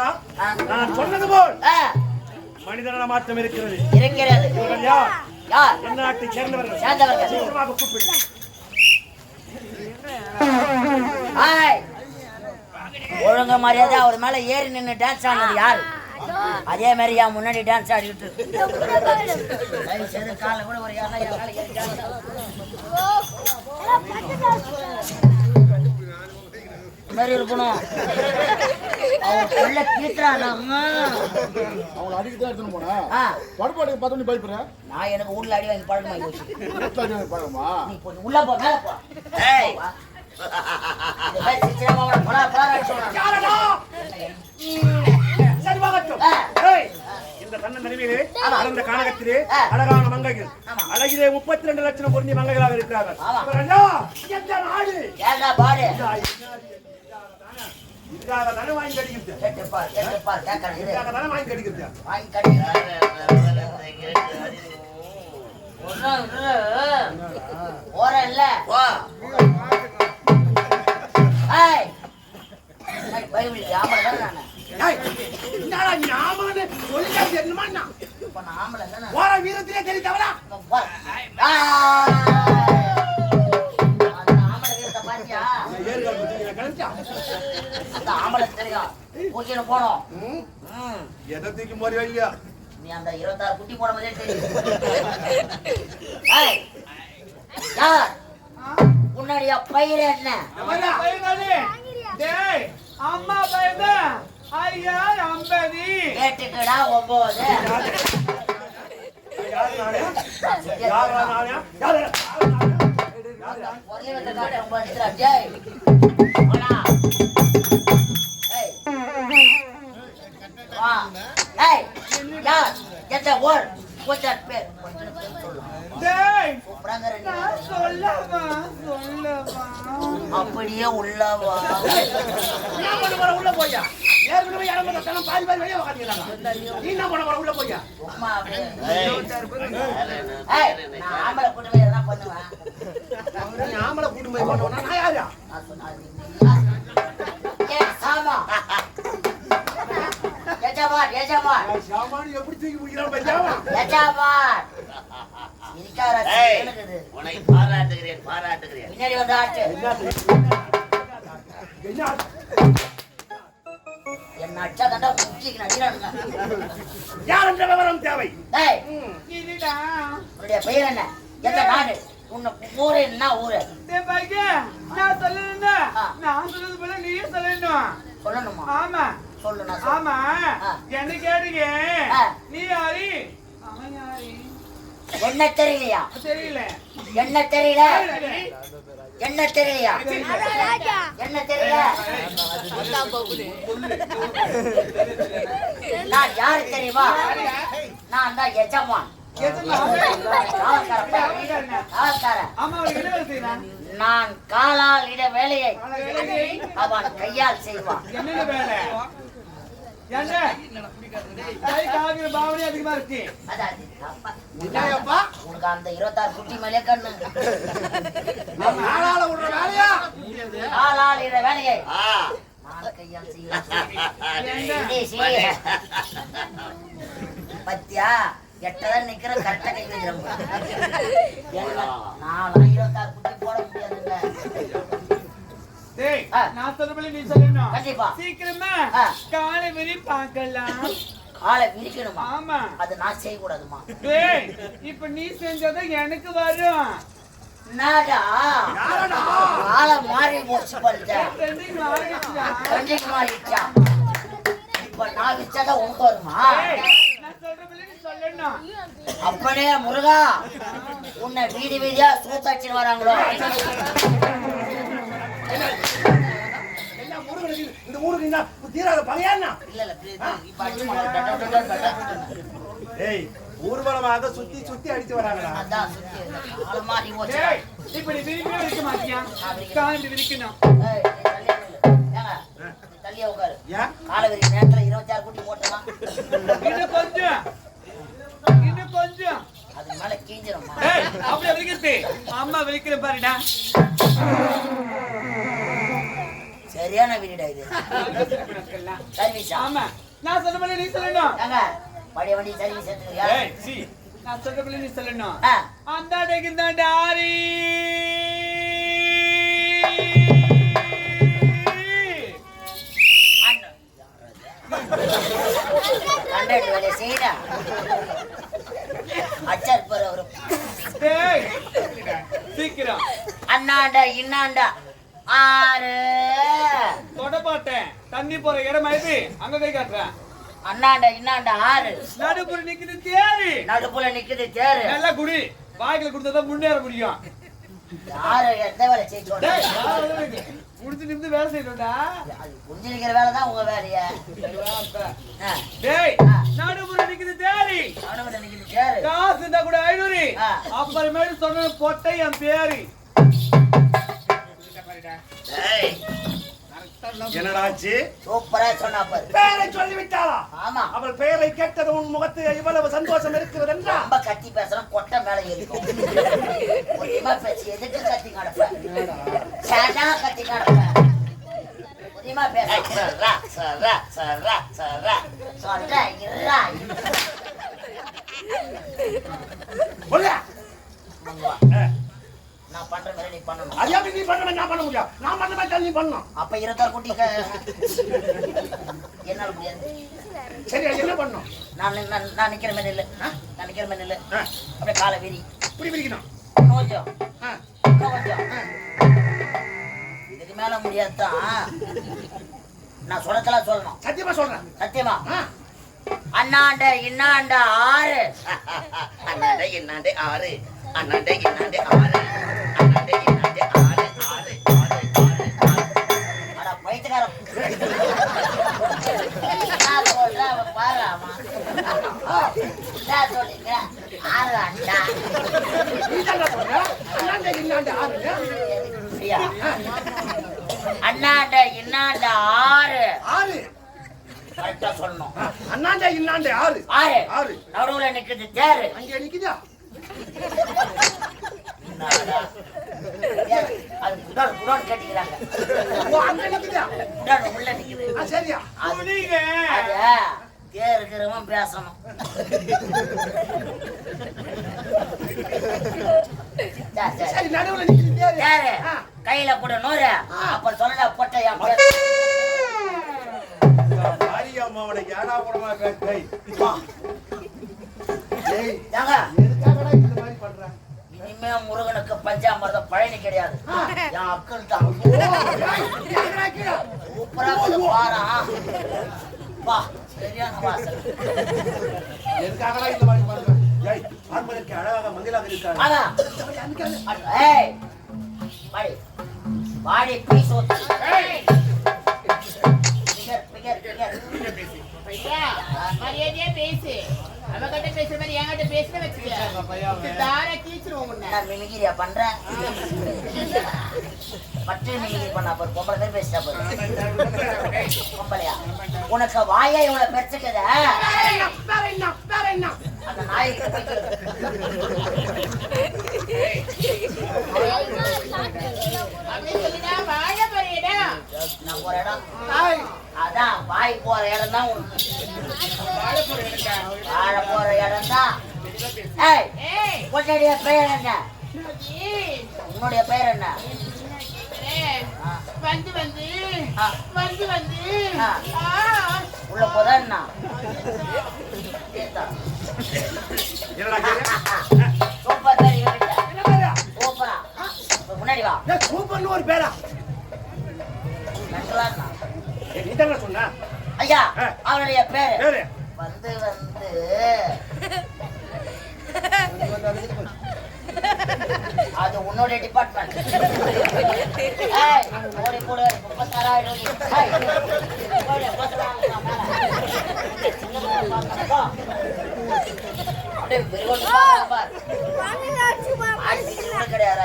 ஆ, நான் சொன்னது போல். மனிதன மாற்றம் இருக்கிறது. இருக்கிறது. யார்? எந்த நாட்டை சேர்ந்தவர்கள்? சேர்ந்தவர்கள். சீக்கிரமாக கூப்பிடு. ஒழுங்கு மரியாதை அவர் மேல ஏறி நின்னு டான்ஸ் ஆனது யாரு? அதே மாதிரி என் முன்னாடி டான்ஸ் ஆடிட்டு காலைல கூட ஒரு மாதிரி இருக்கணும். கொள்ள கீட்டுறாங்க அவங்களை அடிக்கதான் எடுத்துன்னு போனேன் ஆ. படுப்பாடு பார்த்து நீ பயப்படுறேன் நான் எனக்கு ஊர்ல அடி வாங்கி பழக்கமாகி போச்சு. பழகமா நீ கொஞ்சம் உள்ள போ மேல போ. ஏய். இந்த மாதிரி சித்திரமா உன பலா பலா அடிச்சு யாரடா? சரி வாங்கட்டும். ஆ. ஏய், இந்த கண்ணன் தனிமையிலே ஆமா. அந்த கானகத்திலே ஆ. அழகான மங்கைகள். அழகிலே முப்பத்தி ரெண்டு லட்சம் பொருந்திய மங்கைகளாக இருக்கிறார்கள் ஆமா. இவர்கள் யார்? எந்த நாடு ஏண்டா பாடு இதுக்காக தானே வாங்கி கடிக்கிறது கேட்டு பார் கேட்டு பார் கேட்கறேன். இதுக்காக தானே வாங்கி கடிக்கிறது வாங்கி இரு. போறேன் இல்ல ஏய் ஏய், ஆம்பளை தானே நானு ஏய், என்னடா ஞாபகம்னு சொல்லிட்டா தெரியுமா நான் போற வீரத்திலே வீரத்தை பாத்தியா? அந்த ஆம்பளை தெரியும் தூக்கின்னு போனோம். எதை தூக்கி போறியோ இல்லையா? நீ அந்த இருபத்தாறு குட்டி போட மாதிரியே தெரியும் யார்? உன்னுடைய பயிர் என்ன? டேய் அம்மா பையன் ஐயா அம்பதி கேட்டுக்கடா ஒன்பது யாரு நானே? யாரு நானே? யாரு? ஒரே வந்து காட்டு ஒன்பது எடுத்துடா, எந்த ஊர்? கொஞ்சம் பேர் கொஞ்சம் பேர் சொல்லு. டேய் கூப்பிடாங்க ரெண்டு நான் பேரும். சொல்லவா சொல்லவா அப்படியே உள்ளவா என்ன பண்ண போற உள்ள போய்யா? ஏற்கனவே இடம் கொடுத்த தனம் பாதி பாதி வெளியே உக்காந்துக்கிறாங்க. நீ என்ன பண்ண போற உள்ள போய்யா? சும்மா அப்படியே. ஏய், நான் ஆம்பளை கூட்டு போய் எதனா பண்ணுவேன் நீ ஆம்பளை கூட்டு போய் பண்ணுவனா? நான் யாரு? எஜமான் எஜமான் சாமானு? எப்படி தூக்கி பிடிக்கிறான் பையாவா? எஜமான் இருக்காரா. இருக்குது உன்னை பாராட்டுகிறேன் பாராட்டுகிறேன். பின்னாடி வந்து ஆட்டு என்ன செய்ய? என்ன? என்ன அடிச்சா தண்டா முக்கிக்கு நடிக்கிறானுங்க யார் என்ற விவரம் தேவை? டேய் இதுடா உன்னுடைய பெயர் என்ன? எந்த நாடு? உன்னை ஊரு என்ன ஊரு? டேய் பைக்கு நான் சொல்லணும்னா ஆ. நான் சொல்றது போல நீயே சொல்லணும். சொல்லணுமா? ஆமா. சொல்லு நான். ஆமா. என்ன கேட்டீங்க. நீ யாரு? அவன் யாரு? என்ன தெரியலையா? தெரியல. என்ன தெரியல? என்ன தெரியலையா? என்ன தெரியல? நான் யாரு தெரியுமா? நான் தான் எஜமான். நான் காலால் இட வேலையை வேலை அவன் கையால் செய்வான். உனக்கு அந்த இருபத்தாறு குட்டி மேலே கண்ணு. நாளால விடுற வேலையா? வேலையை. பத்தியா? எட்டதான் நிக்கிற கரெக்டா கை வைக்கிறோம் நான் இருபத்தாறு குட்டி போட முடியாதுல்ல ஆ. நான் சொல்றபடி நீ சொல்லணும். கண்டிப்பா. சீக்கிரமா. காலை விரி பார்க்கலாம். காலை விரிக்கணுமா? ஆமா. அது நான் செய்யக்கூடாதுமா. டேய் இப்ப நீ செஞ்சதான் எனக்கு வரும்? காலை மாறி போச்சு பண்ணிட்டேன் மாறிடுச்சா? இப்ப நான் வச்சாதான் உனக்கு வருமா? அப்படியே முருகா? உன்னை வீதி வீதியா சூத்தாச்சின்னு வராங்களோ? இந்த ஊருக்கு என்ன தீராத பகையாண்ணா ஏய் ஊர்வலமாக சுத்தி சுத்தி அடித்து வராங்களா இப்படி விரிக்க விரிக்க மாட்டியா? காஞ்சி விரிக்கணும். தள்ளியா உட்காரு. காலவெறி நேரத்துல இருபத்தி கூட்டி போட்டலாம் அது மேல கீஞ்சிரும் அப்படியே விரிக்கிறது அம்மா விரிக்கிற பாருடா. சர்வீஸா? ஆமா. நான் சொன்ன மாதிரி நீ சொல்லணும். ஏங்க பழைய வண்டி சர்வீஸ் எடுத்துக்கிறியா ஏய், சீ. நான் மாதிரி நீ சொல்லணும். ஆ, அந்தாண்டைக்கு இந்தாண்ட ஆரி. அண்ணன். கண்டக்டர் வேலையை செய்யடா அச்சார் அவரு டேய் சீக்கிரம். அண்ணாண்டா இன்னாண்டா. ஆறு. தொட மாட்டேன் தண்ணி போற இடம் இது அங்க கை காட்டுறேன். அண்ணாண்டா இன்னாண்டா ஆறு. நடுப்புற நிக்குது தேரி. நடுப்புல நிக்குது தேரு. நல்லா குடி. வாய்க்குல கொடுத்தா முன்னேற முடியும். யாரு எந்த வேலை நிமிந்து வேலை செய்யணும்டா. அது புரிஞ்சிருக்கிற வேலை தான் உங்க வேலையா. டேய் நடுப்புற நிக்குது தேரி. நடுவுல நிக்குது தேரு. காசு இருந்தா கூட ஐநூறு. அப்புறமேட்டு சொன்ன பொட்டை என் பேரு ஏய், என்னடாச்சு சூப்பரா சொன்னா பாரு. பேரை சொல்லி விட்டாளா ஆமா. அவள் பெயரை கேட்டது உன் முகத்தில் இவ்வளவு சந்தோஷம் இருக்கிறது என்றா? ரொம்ப கத்தி பேசுறோம் கொட்டை மேல ஏறிக்கும் புரியுமா பேச்சு எதுக்கு கத்தி கிடப்பேன் கத்தி கிடப்பேன் பேச. சொல்ற சொல்ல நான் பண்ற மாதிரி நீ பண்ணணும். அதே அப்படி நீ பண்ண நான் பண்ண முடியாது நான் பண்ண மாதிரி நீ பண்ணணும். அப்ப இருபத்தாறு குட்டி என்னால முடியாது. சரி என்ன பண்ணணும்? நான் நான் நிக்கிற மாதிரி இல்லை. நான் நிக்கிற மாதிரி இல்லை. அப்படியே காலை விரி. இப்படி பிரிக்கணும் இன்னும் கொஞ்சம் இதுக்கு மேல முடியாதுதான் நான் சொல்லத்தெல்லாம் சொல்லணும். சத்தியமா சொல்றேன். சத்தியமா? அண்ணாண்ட இன்னாண்ட ஆறு. அண்ணாண்டே, இன்னாண்டே, ஆறு. அண்ணாண்டே, இன்னாண்டே, ஆறு. அண்ணாண்ட இன்னாண்ட ஆறு ஆறு கரெக்டா சொல்லணும் அண்ணாண்ட இன்னாண்ட ஆறு ஆறு ஆறு நடுவுல நிக்குது தேரு அங்க நிக்குதா உட்காரு புடான்னு கேட்டுக்கிறாங்க புடான் உள்ள நிக்குது. சரியா. தேர். இருக்கிறவன் பேசணும் கையில கூட நூறு. அப்ப சொல்லல பொட்டையா அம்மாவனை யாரா போடுமா கை உண்மையா முருகனுக்கு பஞ்சாமிரதம் பழனி கிடையாது. என் அக்கள் தான். சூப்பரா பாரா பா சரியான அவகிட்ட பேசுற மாதிரி என்கிட்ட பேசுன வச்சுக்க. தார கீச்சிருவோம் உன்னை. நான் மிமிகிரியா பண்றேன். பட்டு மிமிகிரி பண்ணா பாரு பொம்பளை பேர் பேசிட்டா பாரு பொம்பளையா? உனக்கு வாயா இவ்வளவு என்ன அந்த நாய்க்கு நான் ஒரு இடம் அதான் வாய் போற இடம் தான் உனக்கு. வாழ இடம் தான் உன்னுடைய பெயர் என்ன உன்னுடைய பெயர் என்ன வந்து வந்து வந்து வந்து உள்ள போதா என்ன முன்னாடி வா சூப்பர்னு ஒரு பேரா. சொன்னா ஐயா அவனுடைய பேரு. வந்து வந்து அது உன்னோட டிபார்ட்மெண்ட் ஓடி கிடையாது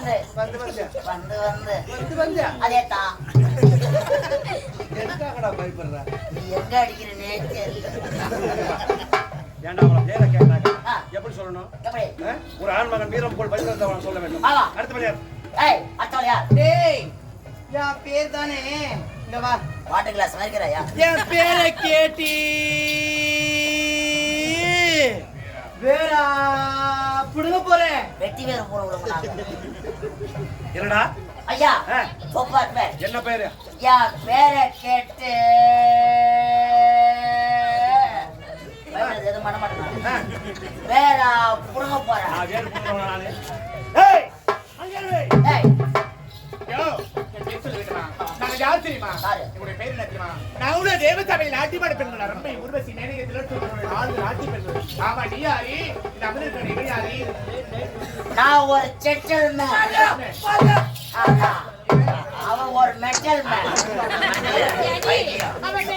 ಬಂದೆ ಬಂದು ಬಂದೆ ಬಂದು ಬಂದೆ ಬಂದು ಬಂದೆ ಅದೇ ತಾ எதுக்காகடா எப்படி சொல்லணும்? ஒரு ஆண்மகன் வீரம் போல் பயப்படுறவன் சொல்ல வேண்டும். அடுத்த படி ஏய் அடுத்த யார்? யா பேர் தானே? வா. வாட்டர் கிளாஸ் மாறிக்கறாயா என் பேரை கேட்டி. வேறா. புடுங்க போறேன் வெட்டி வேறு விடுங்க என்னடா? ஐயா. சூப்பர் பேர் என்ன பேரு? யா பேரை கேட்டு. எதுவும் பண்ண மாட்டேன். வேற புடுங்க போறேன் ஏய். யோ, யார் தெரியுமா? உங்களுடைய பேர் என்ன தெரியுமா? நான் உள்ள தேவசபையில் நாட்டியமாட பெண்கள் ரொம்ப உருவசி நேரத்தில் ஆறு நாட்டி பெண்கள் ஆமா நீ யாரு? இந்த அமிர்த நீ யாரு? நான் ஒரு செட்டில் மேன் அவன் ஒரு மெட்டல் மேன் அவன்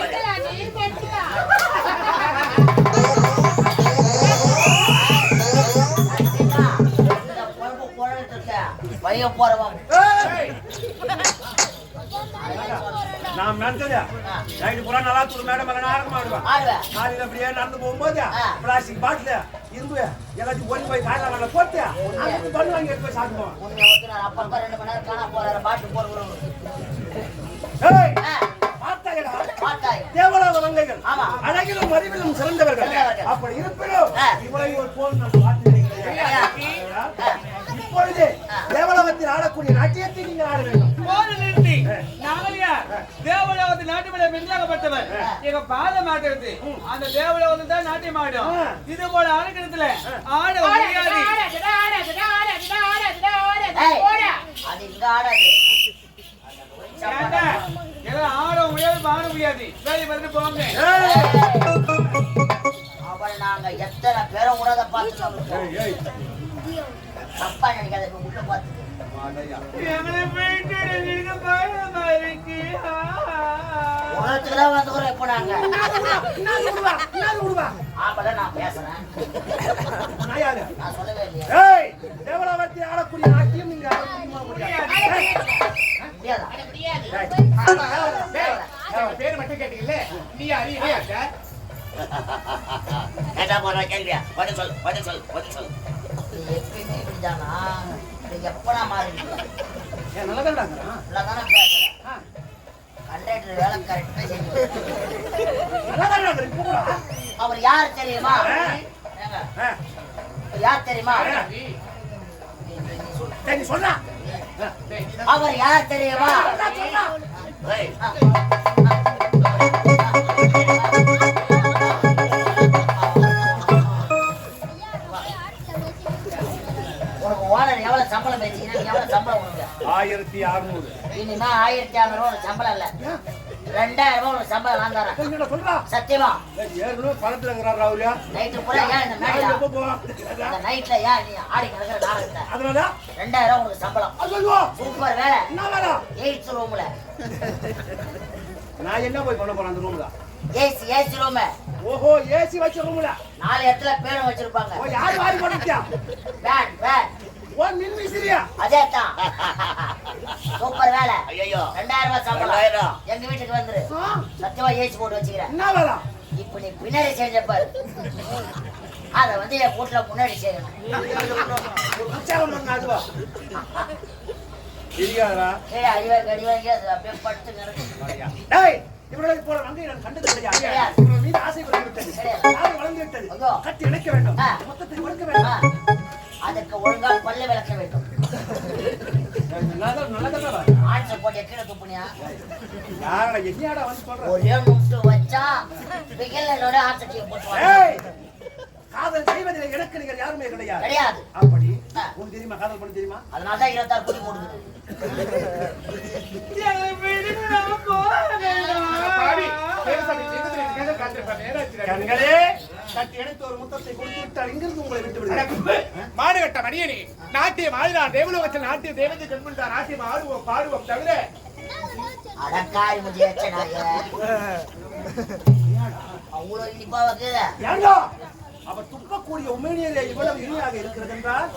பையன் போறவன். நான் நினைச்சது நைட்டு பூரா நல்லா தூள் மேடம் மேல நாடகம் ஆடுவேன் காலையில அப்படியே நடந்து போகும்போது. பிளாஸ்டிக் பாட்டில் இரும்பு எல்லாத்தையும் ஓடி போய் காயில மேல போட்டு அங்க பண்ணு வாங்கி எடுத்து போய் சாப்பிடுவோம். அப்பப்ப ரெண்டு மணி நேரம் காணா போறாரு. பாட்டு பாட்டாய் தேவலோக மங்கைகள். அழகிலும் அறிவிலும் சிறந்தவர்கள். அப்படி இருப்பினும் ஆ. இவரை ஒரு போல் நான் பார்த்ததே கிடையாது. இப்பொழுது தேவலோகத்தில் ஆடக்கூடிய நாட்டியத்தை நீங்கள் ஆட வேண்டும். போது நிறுத்தி நாங்கள் யார்? தேவலோகத்து நாட்டுமலை பெண்ணாகப்பட்டவர் எங்க பாத மாட்டுறது அந்த தேவலோகத்துல தான் நாட்டியம் ஆடும். இது போல ஆடுகிறதுல ஆட முடியாது ஆட முடியாது ஆட முடியாது. வேலை வந்து போங்க. அவள் நாங்க எத்தனை பேரை ஏய், ஏய். தப்பா நினைக்காத உள்ள பார்த்து. எங்களை போயிட்டு நீங்க பயமா இருக்கு உலகத்துக்கு தான் வந்துக்கிறோம் இப்போ நாங்க இன்னாது விடுவா, இன்னாது விடுவா. ஆம்பளை நான் பேசுறேன் நான் சொல்லவே இல்லையா ஆடக்கூடிய நீங்க முடியாது? பேர் மட்டும் கேட்டீங்கல்ல நீ கேட்டா போறா கேள்வியா பதில் சொல் பதில் சொல் பதில் சொல் எப்பயுமே இப்படிதானா எப்படா மாறி ஏன் நல்லதான்டா இருக்கிறான்? தானே பேசுறேன். கண்டக்டர் வேலை கரெக்டா செஞ்சு நல்லதான்டா இருக்கிற, இப்ப கூட. அவர் யார் தெரியுமா? யார் தெரியுமா? சொல்றா. அவர் யார் தெரியுமா? சம்பளம் பேசிக்கிறேன் எவ்வளவு சம்பளம் உனக்கு? ஆயிரத்தி அறுநூறு. இனிமே ஆயிரத்தி அறுநூறு உனக்கு சம்பளம் இல்ல. ரெண்டாயிரம் ரூபாய் உனக்கு சம்பளம் சொல்றா? சத்தியமா? ஏற்கனவே பணத்துல இருக்கிறார் ராவுலியா நைட்டு பூரா ஏன் இந்த நைட்ல ஏன் நீ ஆடி கிடக்குற நாடகத்தை? அதனால? ரெண்டாயிரம் ரூபாய் உனக்கு சம்பளம். ஐயோ சூப்பர் வேலை. என்ன வேலை? எயிட்ஸ் ரூம்ல நான் என்ன போய் பண்ண போறேன் அந்த ரூம்ல ஏசி ஏசி ரூம் ஓஹோ ஏசி வச்ச ரூம்ல நாலு இடத்துல பேரும் வச்சிருப்பாங்க. யார் வாரி போட்டுட்டியா வேன் வேன் ஓ மின் விசிறியா? அதே தான் சூப்பர் வேலை. ஐயையோ. ரெண்டாயிரம் ரூபாய் சம்பளம். எங்க வீட்டுக்கு வந்துரு. சத்தியமா ஏசி போட்டு வச்சுக்கிறேன். என்ன வேலை? இப்ப நீ பின்னாடி செஞ்ச பாரு. அத வந்து என் வீட்டுல முன்னாடி செய்யணும் அப்படியே படுத்து கிடக்கு. டேய் இவர்களை போல வந்து நான் கண்டது கிடையாது மீது ஆசை வளர்ந்து விட்டது. ஐயோ. கட்டி இணைக்க வேண்டும். மொத்தத்தை கொடுக்க வேண்டும். அதுக்கு ஒழுங்கா பல்லு விளக்க வேண்டும். ஆட்சி போட்டு கீழே துப்புனியா? ஒரே முட்டு வச்சா பிகலனோட ஆட்சியை போட்டு காதல் செய்வதில் எனக்கு நீங்கள் யாருமே கிடையாது. கிடையாது. அப்படி. தெரியுமா? காதல் பண்ண தெரியுமா? அதனால தான் இருபத்தாறு குடி போடுது. கண்களே கட்டி இணைத்து ஒரு முத்தத்தை கொடுத்து விட்டால் இங்கிருந்து உங்களை விட்டு விடுகிறேன் மாடுகட்ட மணியனே நாட்டியம் ஆடினார் தேவலோகத்தில் நாட்டிய தேவதை கண்முண்டார் நாட்டியம் ஆடுவோம் பாடுவோம் தவிர அவ்வளோ இனிப்பா அவர் துப்பக்கூடிய உண்மையிலே இவ்வளவு இனியாக இருக்கிறது என்றால்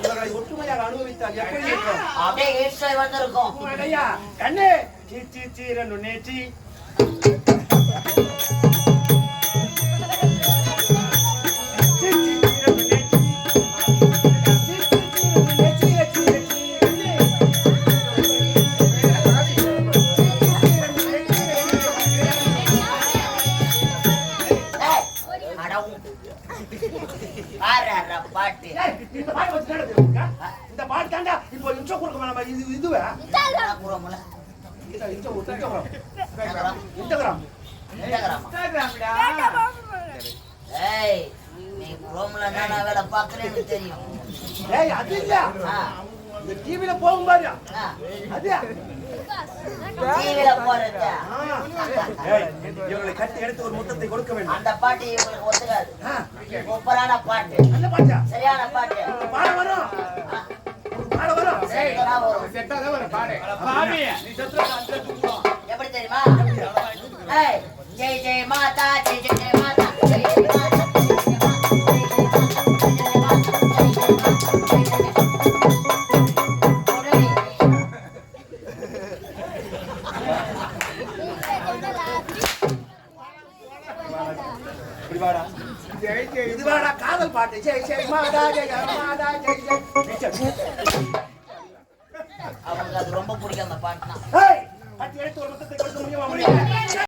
இவர்களை ஒற்றுமையாக அனுபவித்தால் எப்படி இருக்கும்? அப்படியே வந்திருக்கும். கண்ணே! சீ சீ சீ ரெண்டு நேச்சி இன்ஸ்டாகிராம் இன்ஸ்டாகிராமா? இன்ஸ்டாகிராம்டா. ஏய் நீ குரோம்ல என்னடா வேலை பார்க்கறேன்னு தெரியும் ஏய் அது இல்ல ஆ, இந்த டிவில போகும் பாரு ஆ. அது டிவில போறது ஏய் இவங்களை கட்டி எடுத்து ஒரு முத்தத்தை கொடுக்க வேண்டும் அந்த பாட்டு இவங்களுக்கு ஒத்துக்காது சூப்பரான பாட்டு நல்ல பாட்டா சரியான பாட்டு பாட வரும் பாட வரும் சரியா வரும் செட்டா தான் வரும் பாடு பாவி, நீ. எப்படி தெரியுமா? ஏய் ஜெய் ஜெய் மாதா ஜெய்